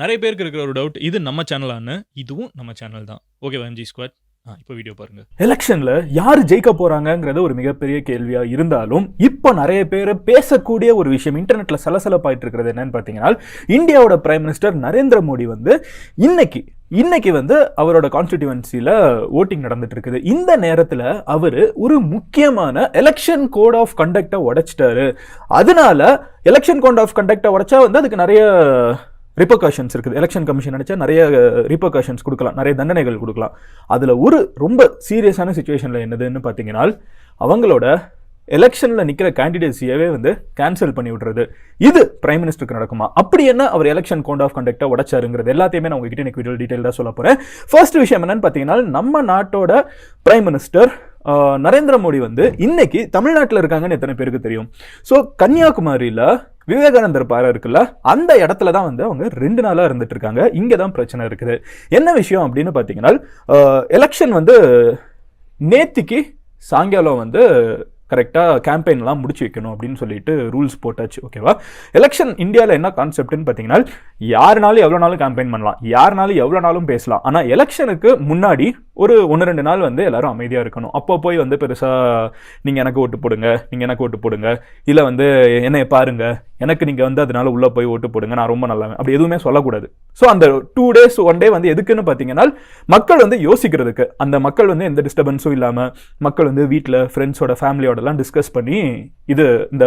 நிறைய பேருக்கு இருக்கிற ஒரு டவுட் இது நம்ம சேனலான்னு இதுவும் நம்ம சேனல் தான். ஓகே எம்ஜி ஸ்குவாட் இப்போ வீடியோ பாருங்க. எலெக்ஷன்ல யார் ஜெயிக்க போறாங்கங்கிறது ஒரு மிகப்பெரிய கேள்வியா இருந்தாலும் இப்போ நிறைய பேர் பேசக்கூடிய ஒரு விஷயம் இன்டர்நெட்ல சலசலப்பாயிட்டு இருக்கிறது என்னன்னு பாத்தீங்கன்னா இந்தியாவோட பிரைம் மினிஸ்டர் நரேந்திர மோடி வந்து இன்னைக்கு இன்னைக்கு வந்து அவரோட கான்ஸ்டிடியூவன்சில ஓட்டிங் நடந்துட்டு இருக்குது. இந்த நேரத்தில் அவர் ஒரு முக்கியமான எலெக்ஷன் கோட் ஆஃப் கண்டக்டை உடைச்சிட்டாரு. அதனால எலெக்ஷன் கோட் ஆஃப் கண்டக்டை உடைச்சா வந்து அதுக்கு நிறைய ரிப்பர்காஷன்ஸ் இருக்குது. எலெக்ஷன் கமிஷன் நினச்சா நிறைய ரிப்பர்காஷன்ஸ் கொடுக்கலாம். நிறைய தண்டனைகள் கொடுக்கலாம். அதில் ஒரு ரொம்ப சீரியஸான சுச்சுவேஷனில் என்னதுன்னு பார்த்தீங்கன்னா அவங்களோட எலெக்ஷனில் நிற்கிற கேண்டிடேட்ஸையவே வந்து கேன்சல் பண்ணி விடுறது. இது பிரைம் மினிஸ்டருக்கு நடக்குமா? அப்படி என்ன அவர் எலெக்ஷன் கோட் ஆஃப் கண்டக்டை உடச்சாருங்கிறது எல்லாத்தையுமே நான் உங்ககிட்ட எனக்கு வீடியோ டீட்டெயிலாக சொல்ல போகிறேன் ஃபர்ஸ்ட் விஷயம் என்னன்னு பார்த்தீங்கன்னா நம்ம நாட்டோட பிரைம் மினிஸ்டர் நரேந்திர மோடி வந்து இன்னைக்கு தமிழ்நாட்டில் இருக்காங்கன்னு எத்தனை பேருக்கு தெரியும்? ஸோ கன்னியாகுமரியில் விவேகானந்தர் பாறை இருக்குல்ல அந்த இடத்துல தான் வந்து அவங்க ரெண்டு நாளாக இருந்துட்டு இருக்காங்க. இங்கே தான் பிரச்சனை இருக்குது. என்ன விஷயம் அப்படின்னு பார்த்தீங்கன்னா எலெக்ஷன் வந்து நேத்திக்கு சாயங்காலம் வந்து கரெக்டாக கேம்பெயின்லாம் முடிச்சு வைக்கணும் அப்படின்னு சொல்லிட்டு ரூல்ஸ் போட்டாச்சு ஓகேவா எலெக்ஷன் இந்தியாவில் என்ன கான்செப்ட்னு பார்த்தீங்கன்னா யாருனாலும் எவ்வளோ நாளும் கேம்பெயின் பண்ணலாம் யாருனாலும் எவ்வளோ நாளும் பேசலாம். ஆனால் எலெக்ஷனுக்கு முன்னாடி ஒரு ஒன்று ரெண்டு நாள் வந்து எல்லோரும் அமைதியாக இருக்கணும். அப்போ போய் வந்து பெருசாக நீங்கள் எனக்கு ஓட்டு போடுங்க நீங்கள் எனக்கு ஓட்டு போடுங்க. இல்லை வந்து என்னை பாருங்கள் எனக்கு நீங்கள் வந்து அதனால உள்ளே போய் ஓட்டு போடுங்க. நான் ரொம்ப நல்லவன். அப்படி எதுவுமே சொல்லக்கூடாது. ஸோ அந்த டூ டேஸ் ஒன் டே வந்து எதுக்குன்னு பார்த்தீங்கன்னா மக்கள் வந்து யோசிக்கிறதுக்கு. அந்த மக்கள் வந்து எந்த டிஸ்டர்பன்ஸும் இல்லாமல் மக்கள் வந்து வீட்டில் ஃப்ரெண்ட்ஸோட ஃபேமிலியோடலாம் டிஸ்கஸ் பண்ணி இது இந்த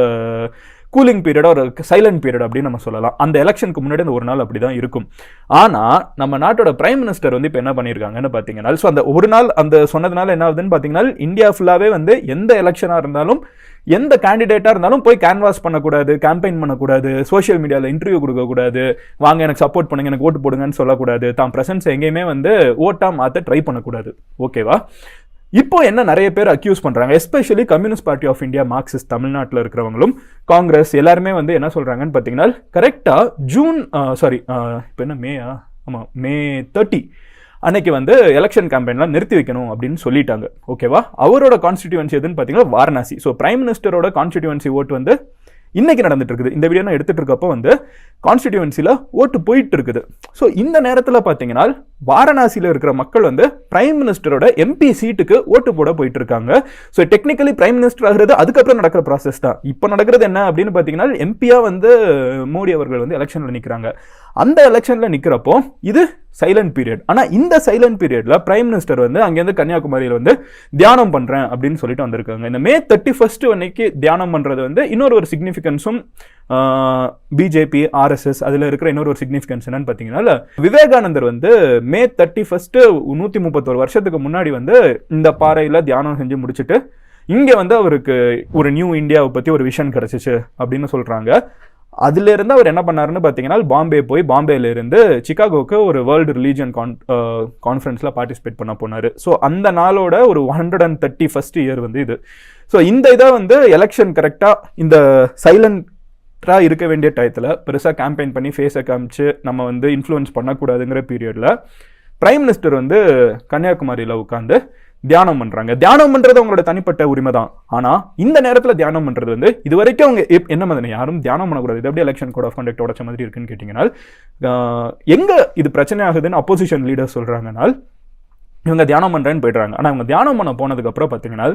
கூலிங் பீரியட் ஒரு சைலண்ட் பீரியட் அப்படின்னு நம்ம சொல்லலாம். அந்த எலெக்ஷனுக்கு முன்னாடி அந்த ஒரு நாள் அப்படி தான் இருக்கும். ஆனால் நம்ம நாட்டோட பிரைம் மினிஸ்டர் வந்து இப்போ என்ன பண்ணியிருக்காங்கன்னு பார்த்தீங்கன்னா ஸோ அந்த ஒரு நாள் அந்த சொன்னதுனால என்ன ஆகுதுன்னு பார்த்தீங்கன்னா இந்தியா ஃபுல்லாகவே வந்து எந்த எலெக்ஷனாக இருந்தாலும் எந்த கேண்டிடேட்டாக இருந்தாலும் போய் கேன்வாஸ் பண்ணக்கூடாது கேம்பெயின் பண்ணக்கூடாது சோஷியல் மீடியாவில் இன்டர்வியூ கொடுக்கக்கூடாது வாங்க எனக்கு சப்போர்ட் பண்ணுங்க எனக்கு ஓட்டு போடுங்கன்னு சொல்லக்கூடாது தான் ப்ரெசன்ஸ் எங்கேயுமே வந்து ஓட்டாக மாற்ற ட்ரை பண்ணக்கூடாது. ஓகேவா இப்போ என்ன நிறைய பேர் அக்யூஸ் பண்ணுறாங்க especially communist party of India Marxist தமிழ்நாட்டில் இருக்கிறவங்களும் காங்கிரஸ் எல்லாருமே வந்து என்ன சொல்கிறாங்கன்னு பார்த்தீங்கன்னா கரெக்டாக ஜூன் சாரி இப்போ என்ன மேயா ஆமாம் மே தேர்ட்டி அன்னைக்கு வந்து எலெக்ஷன் கேம்பெயின்லாம் நிறுத்தி வைக்கணும் அப்படின்னு சொல்லிட்டாங்க. ஓகேவா அவரோட கான்ஸ்டிடியூன்சி எதுன்னு பார்த்தீங்கன்னா வாரணாசி. ஸோ பிரைம் மினிஸ்டரோட கான்ஸ்டிடியூன்சி ஓட்டு வந்து இன்றைக்கி நடந்துட்டு இருக்குது இந்த வீடியோ நான் எடுத்துகிட்டு இருக்கப்போ வந்து கான்ஸ்டிடியூன்சியில் ஓட்டு போயிட்டு இருக்குது ஸோ இந்த நேரத்தில் பார்த்தீங்கன்னா வாரணாசியில் இருக்கிற மக்கள் வந்து பிரைம் மினிஸ்டரோட எம்பி சீட்டுக்கு ஓட்டு போட போயிட்டு இருக்காங்க ஸோ டெக்னிக்கலி பிரைம் மினிஸ்டர் ஆகிறது அதுக்கப்புறம் நடக்கிற ப்ராசஸ் தான். இப்போ நடக்கிறது என்ன அப்படின்னு பார்த்தீங்கன்னா எம்பியாக வந்து மோடி அவர்கள் வந்து எலெக்ஷனில் நிற்கிறாங்க அந்த எலெக்ஷனில் நிற்கிறப்போ இது சைலண்ட் பீரியட் ஆனால் இந்த சைலண்ட் பீரியடில் பிரைம் மினிஸ்டர் வந்து அங்கேருந்து கன்னியாகுமரியில் வந்து தியானம் பண்ணுறேன் அப்படின்னு சொல்லிட்டு வந்திருக்காங்க. இந்த மே தேர்ட்டி ஃபர்ஸ்ட் அன்னைக்கு தியானம் பண்ணுறது வந்து இன்னொரு ஒரு சிக்னிஃபிகன்ஸும் பிஜேபி ஆர்எஸ்எஸ் அதில் இருக்கிற இன்னொரு ஒரு சிக்னிஃபிகன்ஸ் என்னன்னு பார்த்தீங்கன்னா விவேகானந்தர் வந்து மே தேர்ட்டி ஃபஸ்ட்டு நூற்றி முப்பத்தொரு வருஷத்துக்கு முன்னாடி வந்து இந்த பாறையில் தியானம் செஞ்சு முடிச்சுட்டு இங்கே வந்து அவருக்கு ஒரு நியூ இந்தியாவை பற்றி ஒரு விஷன் கிடச்சிச்சு அப்படின்னு சொல்கிறாங்க அதுல இருந்து அவர் என்ன பண்ணாருன்னு பார்த்தீங்கன்னா பாம்பே போய் பாம்பேல இருந்து சிகாகோக்கு ஒரு வேர்ல்டு ரிலீஜியன் கான் கான்ஃபரன்ஸில் பார்ட்டிசிபேட் பண்ண போனார். ஸோ அந்த நாளோட ஒரு hundred and thirty first year வந்து இது. ஸோ இந்த இதை வந்து எலெக்ஷன் கரெக்டாக இந்த சைலண்டாக இருக்க வேண்டிய டயத்தில் பெருசாக கேம்பெயின் பண்ணி ஃபேஸை காமிச்சு நம்ம வந்து இன்ஃப்ளூயன்ஸ் பண்ணக்கூடாதுங்கிற பீரியடில் ப்ரைம் மினிஸ்டர் வந்து கன்னியாகுமரியில் உட்காந்து தியானம் பண்ணுறாங்க தியானம் பண்ணுறது அவங்களோட தனிப்பட்ட உரிமை தான் ஆனால் இந்த நேரத்தில் தியானம் பண்ணுறது வந்து இது வரைக்கும் அவங்க எப்- என்ன மாதிரி யாரும் தியானம் பண்ணக்கூடாது. இது எப்படி எலெக்ஷன் கோட் ஆஃப் கண்டக்ட் உடச்ச மாதிரி இருக்குன்னு கேட்டீங்கன்னா எங்கே இது பிரச்சனை ஆகுதுன்னு அப்போசிஷன் லீடர் சொல்கிறாங்கனால் இவங்க தியானம் பண்ணுறேன்னு போயிடுறாங்க. ஆனால் இவங்க தியானம் பண்ண போனதுக்கப்புறம் பார்த்தீங்கன்னா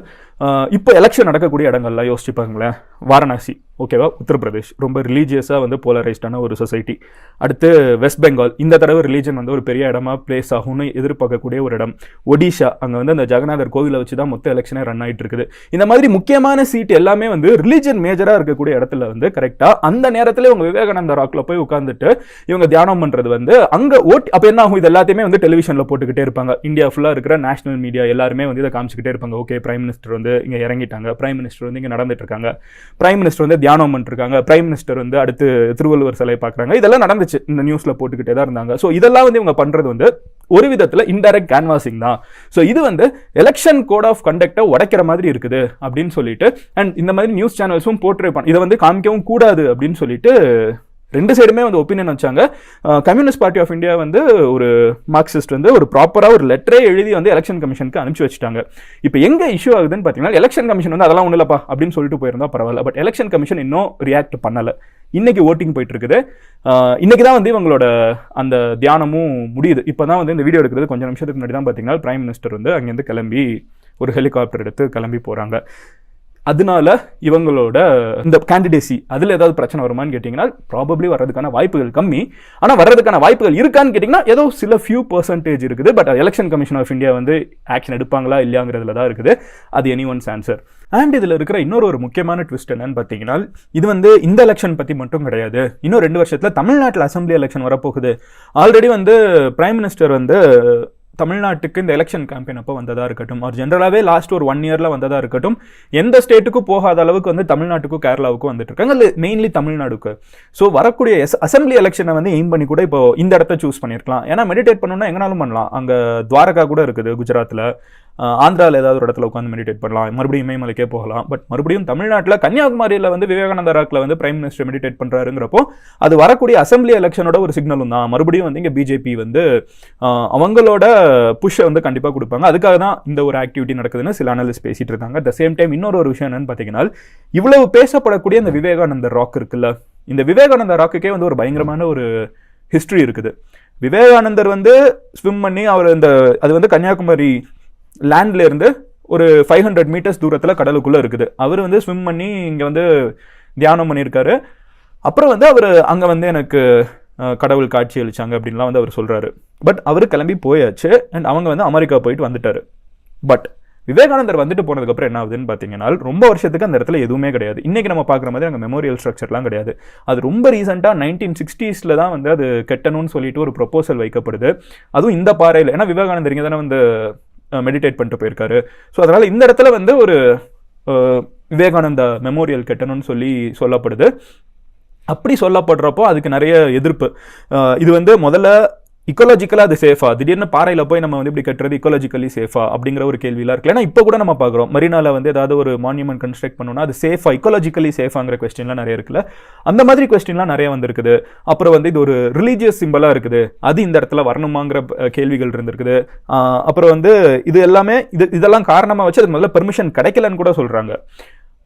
இப்போ எலெக்ஷன் நடக்கக்கூடிய இடங்கள்ல யோசிச்சு பாருங்களேன் வாரணாசி. ஓகேவா? உத்தரப்பிரதேஷ். ரொம்ப ரிலீஜியஸாக வந்து போலரைஸ்டான ஒரு சொசைட்டி அடுத்து வெஸ்ட் பெங்கால் இந்த தடவை ரிலீஜன் வந்து ஒரு பெரிய இடமா பிளேஸ் ஆகும்னு எதிர்பார்க்கக்கூடிய ஒரு இடம். ஒடிஷா அங்கே வந்து அந்த ஜெகநாதர் கோவிலை வச்சு தான் மொத்த எலெக்ஷனே ரன் ஆயிட்டு இருக்குது இந்த மாதிரி முக்கியமான சீட் எல்லாமே வந்து ரிலீஜன் மேஜராக இருக்கக்கூடிய இடத்துல வந்து கரெக்டாக அந்த நேரத்தில் இவங்க விவேகானந்த ராக்கில் போய் உட்காந்துட்டு இவங்க தியானம் பண்ணுறது வந்து அங்கே ஓட் அப்போ என்ன ஆகும்? இது எல்லாத்தையுமே வந்து டெலிவிஷனில் போட்டுக்கிட்டே இருப்பாங்க. இந்தியா ஃபுல்லாக இருக்கிற நேஷனல் மீடியா எல்லாருமே வந்து இதை காமிச்சிக்கிட்டே இருப்பாங்க. ஓகே பிரைம் மினிஸ்டர் வந்து இங்கே இறங்கிட்டாங்க. பிரைம் மினிஸ்டர் வந்து இங்கே நடந்துட்டு இருக்காங்க. பிரைம் மினிஸ்டர் வந்து தியானம் பண்ணிருக்காங்க பிரைம் மினிஸ்டர் வந்து அடுத்து திருவள்ளுவர் சிலை பார்க்குறாங்க இதெல்லாம் நடந்துச்சு. இந்த நியூஸில் போட்டுக்கிட்டே தான் இருந்தாங்க. ஸோ இதெல்லாம் வந்து இவங்க பண்ணுறது வந்து ஒரு விதத்தில் இன்டைரக்ட் கேன்வாசிங் தான். ஸோ இது வந்து எலெக்ஷன் கோட் ஆஃப் கண்டக்டை உடைக்கிற மாதிரி இருக்குது அப்படின்னு சொல்லிட்டு அண்ட் இந்த மாதிரி நியூஸ் சேனல்ஸும் போர்ட்ரே பண்ண இதை வந்து காமிக்கவும் கூடாது அப்படின்னு சொல்லிட்டு ரெண்டு சைடுமே வந்து ஒப்பீனியன் வச்சாங்க. கம்யூனிஸ்ட் பார்ட்டி ஆஃப் இந்தியா வந்து ஒரு மார்க்சிஸ்ட் வந்து ஒரு ப்ராப்பராக ஒரு லெட்டரே எழுதி வந்து எலெக்ஷன் கமிஷனுக்கு அனுப்பிச்சு வச்சுட்டாங்க. இப்போ எங்கே இஷ்யூ ஆகுதுன்னு பார்த்தீங்கன்னா எலெக்ஷன் கமிஷன் வந்து அதெல்லாம் ஒன்றும் இல்லப்பா அப்படின்னு சொல்லிட்டு போயிருந்தா பரவாயில்ல. பட் எலெக்ஷன் கமிஷன் இன்னும் ரியாக்ட் பண்ணலை. இன்னைக்கு ஓட்டிங் போயிட்டு இருக்குது. இன்னைக்கு தான் வந்து இவங்களோட அந்த தியானமும் முடியுது. இப்போ தான் வந்து இந்த வீடியோ எடுக்கிறது கொஞ்சம் நிமிஷத்துக்கு முன்னாடி தான் பார்த்தீங்கன்னா பிரைம் மினிஸ்டர் வந்து அங்கேருந்து கிளம்பி ஒரு ஹெலிகாப்டர் எடுத்து கிளம்பி போகிறாங்க அதனால இவங்களோட இந்த கேண்டிடேசி அதில் ஏதாவது பிரச்சனை வருமான்னு கேட்டிங்கன்னா ப்ராபப்ளி வர்றதுக்கான வாய்ப்புகள் கம்மி. ஆனால் வர்றதுக்கான வாய்ப்புகள் இருக்கான்னு கேட்டிங்கன்னா ஏதோ சில ஃபியூ பர்சன்டேஜ் இருக்குது. But election commission of India வந்து ஆக்ஷன் எடுப்பாங்களா இல்லையாங்கிறதுல தான் இருக்குது. அது எனி ஒன்ஸ் ஆன்சர் அண்ட் இதில் இருக்கிற இன்னொரு ஒரு முக்கியமான ட்விஸ்ட் என்னன்னு பார்த்தீங்கன்னா இது வந்து இந்த எலெக்ஷன் பற்றி மட்டும் கிடையாது. இன்னும் ரெண்டு வருஷத்தில் தமிழ்நாட்டில் அசம்பிளி எலெக்ஷன் வரப்போகுது. ஆல்ரெடி வந்து பிரைம் மினிஸ்டர் வந்து தமிழ்நாட்டுக்கு இந்த எலெக்ஷன் கேம்பெயின் அப்போ வந்ததாக இருக்கட்டும் ஒரு ஜென்ரலாகவே லாஸ்ட் ஒரு ஒன் இயரில் வந்ததாக இருக்கட்டும் எந்த ஸ்டேட்டுக்கும் போகாத அளவுக்கு வந்து தமிழ்நாட்டுக்கும் கேரளாவுக்கும் வந்துட்டு இருக்காங்க. அது மெயின்லி தமிழ்நாடுக்கு. ஸோ வரக்கூடிய எஸ் அசம்பிளி எலெக்ஷனை வந்து எய்ம் பண்ணி கூட இப்போ இந்த இடத்த சூஸ் பண்ணியிருக்கலாம் ஏன்னா மெடிடேட் பண்ணணும்னா எங்கனாலும் பண்ணலாம். அங்கே துவாரகா கூட இருக்குது குஜராத்தில் ஆந்திராவில் ஏதாவது ஒரு இடத்துல உட்காந்து மெடிடேட் பண்ணலாம். மறுபடியும் இமயமலைக்கே போகலாம். பட் மறுபடியும் தமிழ்நாட்டில் கன்னியாகுமரியில் வந்து விவேகானந்தா ராக்கில் வந்து பிரைம் மினிஸ்டர் மெடிடேட் பண்ணுறாருங்கிறப்போ அது வரக்கூடிய அசம்பிளி எலெக்ஷனோட ஒரு சிக்னலும் தான். மறுபடியும் வந்து இங்கே பிஜேபி வந்து அவங்களோட புஷ்ஷை வந்து கண்டிப்பாக கொடுப்பாங்க. அதுக்காக தான் இந்த ஒரு ஆக்டிவிட்டி நடக்குதுன்னு சில அனலிஸ்ட் பேசிகிட்டு இருக்காங்க. அட் த சேம் டைம் இன்னொரு ஒரு விஷயம் என்னன்னு பார்த்தீங்கன்னா இவ்வளவு பேசப்படக்கூடிய இந்த விவேகானந்தர் ராக் இருக்குல்ல? இந்த விவேகானந்தர் ராக்குக்கே வந்து ஒரு பயங்கரமான ஒரு ஹிஸ்ட்ரி இருக்குது. விவேகானந்தர் வந்து ஸ்விம் பண்ணி அவர் இந்த அது வந்து கன்னியாகுமரி லேண்ட்லேருந்து ஒரு ஃபைவ் ஹண்ட்ரட் மீட்டர்ஸ் தூரத்தில் கடலுக்குள்ளே இருக்குது. அவர் வந்து ஸ்விம் பண்ணி இங்கே வந்து தியானம் பண்ணியிருக்காரு. அப்புறம் வந்து அவர் அங்கே வந்து எனக்கு கடவுள் காட்சி அளிச்சாங்க அப்படின்லாம் வந்து அவர் சொல்கிறாரு பட் அவர் கிளம்பி போயாச்சு அண்ட் அவங்க வந்து அமெரிக்கா போயிட்டு வந்துட்டார். பட் விவேகானந்தர் வந்துட்டு போனதுக்கப்புறம் என்ன ஆகுதுன்னு பார்த்தீங்கன்னா ரொம்ப வருஷத்துக்கு அந்த இடத்துல எதுவுமே கிடையாது. இன்றைக்கி நம்ம பார்க்குற மாதிரி அங்கே மெமோரியல் ஸ்ட்ரக்சர்லாம் கிடையாது. அது ரொம்ப ரீசெண்டாக நைன்டீன் சிக்ஸ்டீஸில் தான் வந்து அது கெட்டணும்னு சொல்லிட்டு ஒரு ப்ரொப்போசல் வைக்கப்படுது. அதுவும் இந்த பாறையில் ஏன்னா விவேகானந்தர் இங்கே தானே வந்து மெடிடேட் பண்ணிட்டு போயிருக்காரு. ஸோ அதனால் இந்த இடத்துல வந்து ஒரு விவேகானந்தா மெமோரியல் கட்டணும்னு சொல்லி சொல்லப்படுது. அப்படி சொல்லப்படுறப்போ அதுக்கு நிறைய எதிர்ப்பு. இது வந்து முதல்ல இக்கோலாஜிக்கலாக அது சேஃபா திடீர்னு பாறையில் போய் நம்ம வந்து இப்படி கட்டுறது இக்கோலாஜிக்கலி சேஃபா அப்படிங்கிற ஒரு கேள்வியெல்லாம் இருக்கு ஏன்னா இப்போ கூட நம்ம பார்க்குறோம். மரினாவில் வந்து ஏதாவது ஒரு மான்யூமெண்ட் கன்ஸ்ட்ரக்ட் பண்ணோம்னா அது சேஃபா இக்கோலாஜிக்கலி சேஃபாங்கிற கொஸ்டின்லாம் நிறைய இருக்குல்ல. அந்த மாதிரி கொஸ்டின்லாம் நிறைய வந்திருக்குது. அப்புறம் வந்து இது ஒரு ரிலீஜியஸ் சிம்பிளாக இருக்குது. அது இந்த இடத்துல வரணுமாங்கிற கேள்விகள் இருந்திருக்குது. அப்புறம் வந்து இது எல்லாமே இது இதெல்லாம் காரணமாக வச்சு அது முதல்ல பெர்மிஷன் கிடைக்கலன்னு கூட சொல்கிறாங்க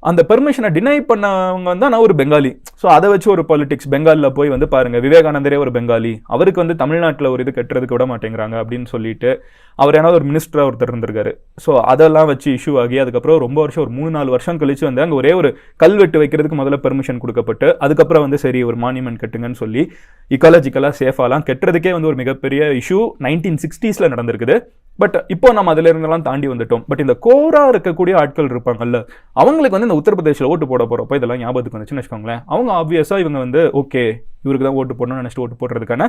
அந்த பெர்மிஷனை டினை பண்ணவங்க வந்து நான் ஒரு பெங்காலி. ஸோ அதை வச்சு ஒரு பாலிடிக்ஸ் பெங்காலில் போய் வந்து பாருங்க விவேகானந்தரே ஒரு பெங்காலி. அவருக்கு வந்து தமிழ்நாட்டில் ஒரு இது கட்டுறதுக்கு விட மாட்டேங்கிறாங்க அப்படின்னு சொல்லிட்டு அவர் ஏன்னா ஒரு மினிஸ்டராக ஒருத்தர் இருந்திருக்காரு. ஸோ அதெல்லாம் வச்சு இஷ்யூ ஆகி அதுக்கப்புறம் ரொம்ப வருஷம் ஒரு மூணு நாலு வருஷம் கழிச்சு வந்து அங்கே ஒரே ஒரு கல்வெட்டு வைக்கிறதுக்கு முதல்ல பெர்மிஷன் கொடுக்கப்பட்டு அதுக்கப்புறம் வந்து சரி ஒரு மானியூமெண்ட் கட்டுங்கன்னு சொல்லி இக்காலஜிக்கலாக சேஃபாலாம் கட்டுறதுக்கே வந்து ஒரு மிகப்பெரிய இஷ்யூ நைன்டீன் சிக்ஸ்டீஸில் நடந்திருக்குது. பட் இப்போ நம்ம அதிலிருந்தெல்லாம் தாண்டி வந்துட்டோம். பட் இந்த கோராக இருக்கக்கூடிய ஆட்கள் இருப்பாங்கல்ல அவங்களுக்கு வந்து இந்த உத்தரப்பிரதேசில் ஓட்டு போட போகிறப்போ இதெல்லாம் ஞாபகத்துக்கு வந்துச்சுன்னு வச்சுக்கோங்களேன். அவங்க ஆப்வியஸாக இவங்க வந்து ஓகே இவருக்கு தான் ஓட்டு போடணும்னு நினச்சிட்டு ஓட்டு போடுறதுக்கான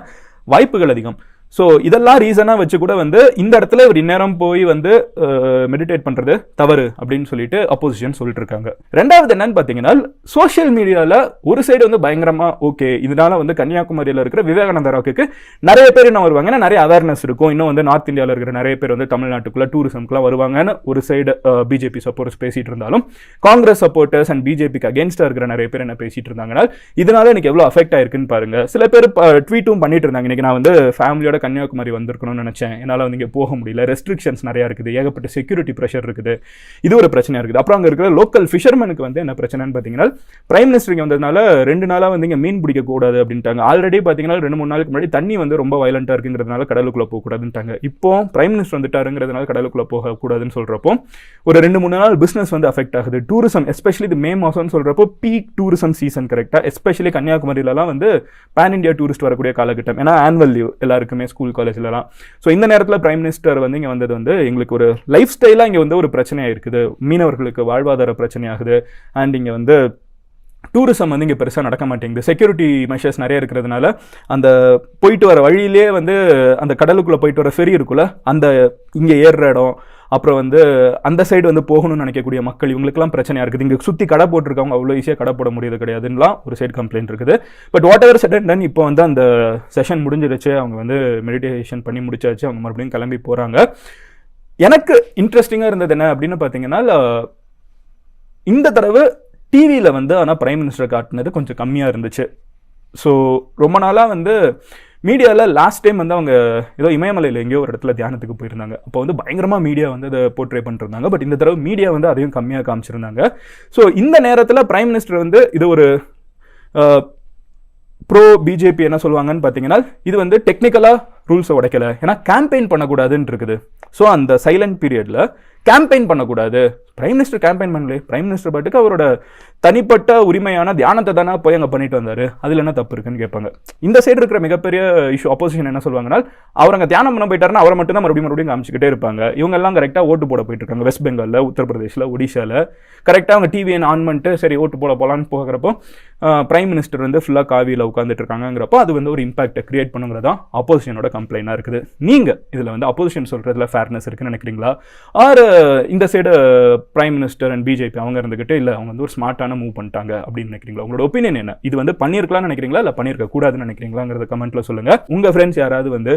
வாய்ப்புகள் அதிகம். ஸோ இதெல்லாம் ரீசனாக வச்சு கூட வந்து இந்த இடத்துல இவர் இந்நேரம் போய் வந்து மெடிடேட் பண்ணுறது தவறு அப்படின்னு சொல்லிட்டு அப்போசிஷன் சொல்லிட்டு இருக்காங்க ரெண்டாவது என்னன்னு பார்த்தீங்கன்னா சோஷியல் மீடியாவில் ஒரு சைடு வந்து பயங்கரமாக ஓகே இதனால வந்து கன்னியாகுமரியில் இருக்கிற விவேகானந்த ராக்குக்கு நிறைய பேர் என்ன வருவாங்க ஏன்னா நிறைய அவேர்னஸ் இருக்கும். இன்னும் வந்து நார்த் இந்தியாவில் இருக்கிற நிறைய பேர் வந்து தமிழ்நாட்டுக்குள்ள டூரிசம்க்குலாம் வருவாங்கன்னு ஒரு சைடு பிஜேபி சப்போர்ட்ஸ் பேசிட்டு இருந்தாலும் காங்கிரஸ் சப்போர்ட்டர்ஸ் அண்ட் பிஜேபிக்கு அகேன்ஸ்டாக இருக்கிற நிறைய பேர் என்ன பேசிட்டு இருந்தாங்கன்னா இதனால எனக்கு எவ்வளோ அஃபெக்ட் ஆயிருக்குன்னு பாருங்க. சில பேர் ட்வீட்டும் பண்ணிட்டு இருந்தாங்க. இன்னைக்கு நான் வந்து ஃபேமிலியோட கன்னியாகுமரி வந்திருக்கணும்னு நினச்சேன். என்னால் வந்து இங்கே போக முடியல. ரெஸ்ட்ரிக்ஷன்ஸ் நிறையா இருக்குது. ஏகப்பட்ட செக்யூரிட்டி ப்ரெஷர் இருக்குது. இது ஒரு பிரச்சனையாக இருக்குது. அப்புறம் அங்கே இருக்கிற லோக்கல் ஃபிஷர்மனுக்கு வந்து என்ன பிரச்சனைன்னு பார்த்தீங்கன்னா பிரைம் மினிஸ்டர் இங்கே வந்ததுனால ரெண்டு நாளாக வந்து இங்கே மீன் பிடிக்கக்கூடாது அப்படின்ட்டாங்க. ஆல்ரெடி பார்த்தீங்கன்னா ரெண்டு மூணு நாளுக்கு முன்னாடி தண்ணி வந்து ரொம்ப வயலண்டாக இருக்குங்கிறதுனால கடலுக்குள்ளே போகக்கூடாதுன்ட்டாங்க இப்போ பிரைம் மினிஸ்டர் வந்துட்டாருங்கிறதுனால கடலுக்குள்ளே போகக்கூடாதுன்னு சொல்கிறப்போ ஒரு ரெண்டு மூணு நாள் பிஸ்னஸ் வந்து அஃபெக்ட் ஆகுது. டூரிசம் எஸ்பெஷலி இது மே மாதம்னு சொல்கிறப்போ பீக் டூரிசம் சீசன் கரெக்டாக எஸ்பெஷலி கன்னியாகுமரியிலலாம் வந்து பேன் இந்தியா டூரிஸ்ட் வரக்கூடிய காலகட்டம். ஏன்னா ஆனுவல் லீவ் எல்லாருக்குமே ஸ்கூல் காலேஜ்லலாம் ஸோ இந்த நேரத்தில் பிரைம் மினிஸ்டர் வந்து இங்கே வந்தது வந்து எங்களுக்கு ஒரு லைஃப் ஸ்டைலாக இங்கே வந்து ஒரு பிரச்சனையாக இருக்குது. மீனவர்களுக்கு வாழ்வாதார பிரச்சனையாகுது அண்ட் இங்கே வந்து டூரிசம் வந்து இங்கே பெருசாக நடக்க மாட்டேங்குது. செக்யூரிட்டி மெஷர்ஸ் நிறைய இருக்கிறதுனால அந்த போயிட்டு வர வழியிலே வந்து அந்த கடலுக்குள்ளே போயிட்டு வர ஃபெரி இருக்குல்ல அந்த இங்கே ஏறுற இடம் அப்புறம் வந்து அந்த சைடு வந்து போகணும்னு நினைக்கக்கூடிய மக்கள் இவங்களுக்குலாம் பிரச்சனையாக இருக்குது. இங்கே சுற்றி கடை போட்டிருக்கவங்க அவ்வளோ ஈஸியாக கடை போட முடியாது கிடையாதுன்னுலாம் ஒரு சைடு கம்ப்ளைண்ட் இருக்குது. But whatever said done இப்போ வந்து அந்த செஷன் முடிஞ்சிருச்சு. அவங்க வந்து மெடிடேஷன் பண்ணி முடிச்சாச்சு. அவங்க மறுபடியும் கிளம்பி போகிறாங்க எனக்கு இன்ட்ரெஸ்டிங்காக இருந்தது என்ன அப்படின்னு பார்த்தீங்கன்னா இந்த தடவை டிவியில் வந்து ஆனால் பிரைம் மினிஸ்டர் காட்டினது கொஞ்சம் கம்மியாக இருந்துச்சு. ஸோ ரொம்ப நாளாக வந்து மீடியாவில் லாஸ்ட் டைம் வந்து அவங்க ஏதோ இமயமலையில் எங்கேயோ ஒரு இடத்துல தியானத்துக்கு போயிருந்தாங்க. அப்போ வந்து பயங்கரமாக மீடியா வந்து அதை போர்ட்ரே பண்ணிருந்தாங்க. பட் இந்த தடவை மீடியா வந்து அதையும் கம்மியாக காமிச்சிருந்தாங்க. ஸோ இந்த நேரத்தில் பிரைம் மினிஸ்டர் வந்து இது ஒரு ப்ரோ பிஜேபி என்ன சொல்லுவாங்கன்னு பார்த்தீங்கன்னா இது வந்து டெக்னிக்கலாக ரூல்ஸை உடைக்கல. ஏன்னா கேம்பெயின் பண்ணக்கூடாதுன்னு இருக்குது ஸோ அந்த சைலண்ட் பீரியடில் கேம்பெயின் பண்ணக்கூடாது. பிரைம் மினிஸ்டர் கேம்பெயின் பண்ணல பிரைம் மினிஸ்டர் பாட்டுக்கு அவரோட தனிப்பட்ட உரிமையான தியானத்தை தானே போய் அங்கே பண்ணிட்டு வந்தார். அதில் என்ன தப்பு இருக்குன்னு கேட்பாங்க. இந்த சைடு இருக்கிற மிகப்பெரிய இஷ்யூ அப்போசிஷன் என்ன சொல்லுவாங்கன்னா அவர் அங்கே தியானம் பண்ண போயிட்டாருன்னா அவரை மட்டும் தான் மறுபடியும் மறுபடியும் காமிச்சிக்கிட்டே இருப்பாங்க. இவங்க எல்லாம் கரெக்டாக ஓட்டு போட போயிட்டு இருக்காங்க வெஸ்ட் பெங்காலில் உத்தரப்பிரதேசில் ஒடிஷாவில் கரெக்டாக அவங்க டிவியை ஆன் பண்ணிட்டு சரி ஓட்டு போட போகலான்னு போகிறப்போ பிரைம் மினிஸ்டர் வந்து ஃபுல்லாக காவியில் உட்காந்துட்டு இருக்காங்கிறப்போ அது வந்து ஒரு இம்பாக்டை கிரியேட் பண்ணுங்கிறதான் அப்போசிஷனோட கம்ப்ளைண்டாக இருக்குது. நீங்கள் இதில் வந்து அப்போசிஷன் சொல்கிறதுல ஃபேர்னஸ் இருக்குன்னு நினைக்கிறீங்களா? ஆர் இந்த side prime minister and BJP அவங்க இருந்துக்கிட்டு இல்லை அவங்க வந்து ஒரு ஸ்மார்ட்டான மூவ் பண்ணிட்டாங்க அப்படின்னு நினைக்கிறீங்களா? உங்களோட ஒப்பீனியன் என்ன? இது வந்து பண்ணியிருக்கலாம்னு நினைக்கிறீங்களா? இல்லை பண்ணியிருக்க கூடாதுன்னு நினைக்கிறீங்களாங்கிறத கமெண்ட்ல சொல்லுங்கள் உங்கள் ஃப்ரெண்ட்ஸ் யாராவது வந்து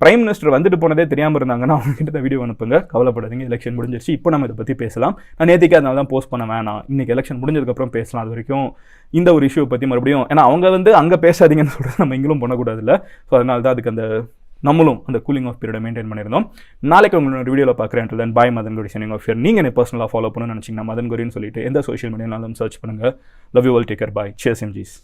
பிரைம் மினிஸ்டர் வந்துட்டு போனதே தெரியாமல் இருந்தாங்கன்னா அவங்ககிட்ட வீடியோ அனுப்புங்க. கவலைப்படாதீங்க எலெக்ஷன் முடிஞ்சிருச்சு. இப்போ நம்ம இதை பற்றி பேசலாம். நான் நேற்றுக்கே அதனால தான் போஸ்ட் பண்ண வேணாம். இன்றைக்கி எலெக்ஷன் முடிஞ்சதுக்கப்புறம் பேசலாம். அது வரைக்கும் இந்த ஒரு இஷ்யூ பற்றி மறுபடியும் ஏன்னா அவங்க வந்து அங்கே பேசாதீங்கன்னு சொல்கிறது நம்ம இங்களும் பண்ணக்கூடாதுல்ல ஸோ அதனால தான் அதுக்கு அந்த நம்மளும் அந்த கூலிங் ஆஃப் பீரியடை மெயின்டைன் பண்ணியிருந்தோம். நாளைக்கு உங்களோட வீடியோவில் பார்க்குறேன். தென் பாய் மதன் குடி சனிங் ஆஃப் இயர் நீங்கள் என்ன பர்சனலாக ஃபாலோ பண்ணணும்னு நினச்சிங்கன்னா மதன் குரின்னு சொல்லிட்டு எந்த சோஷியல் மீடியானாலும் சர்ச் பண்ணுங்கள் love you all take care bye chase எம்ஜிஸ்